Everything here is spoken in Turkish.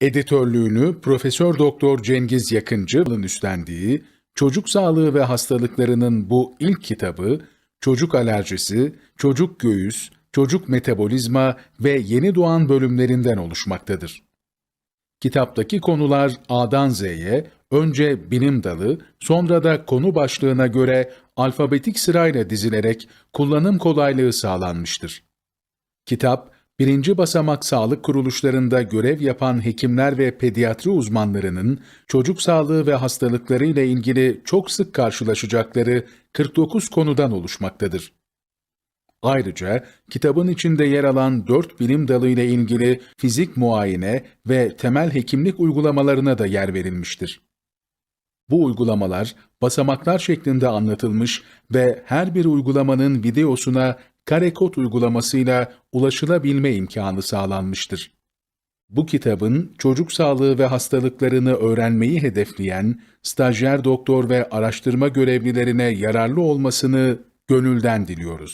Editörlüğünü Profesör Doktor Cengiz Yakıncı'nın üstlendiği Çocuk Sağlığı ve Hastalıklarının bu ilk kitabı, çocuk alerjisi, çocuk göğüs, çocuk metabolizma ve yeni doğan bölümlerinden oluşmaktadır. Kitaptaki konular A'dan Z'ye, önce bilim dalı, sonra da konu başlığına göre alfabetik sırayla dizilerek kullanım kolaylığı sağlanmıştır. Kitap, birinci basamak sağlık kuruluşlarında görev yapan hekimler ve pediatri uzmanlarının çocuk sağlığı ve hastalıkları ile ilgili çok sık karşılaşacakları 49 konudan oluşmaktadır. Ayrıca kitabın içinde yer alan dört bilim dalı ile ilgili fizik muayene ve temel hekimlik uygulamalarına da yer verilmiştir. Bu uygulamalar basamaklar şeklinde anlatılmış ve her bir uygulamanın videosuna kare kod uygulamasıyla ulaşılabilme imkanı sağlanmıştır. Bu kitabın çocuk sağlığı ve hastalıklarını öğrenmeyi hedefleyen stajyer doktor ve araştırma görevlilerine yararlı olmasını gönülden diliyoruz.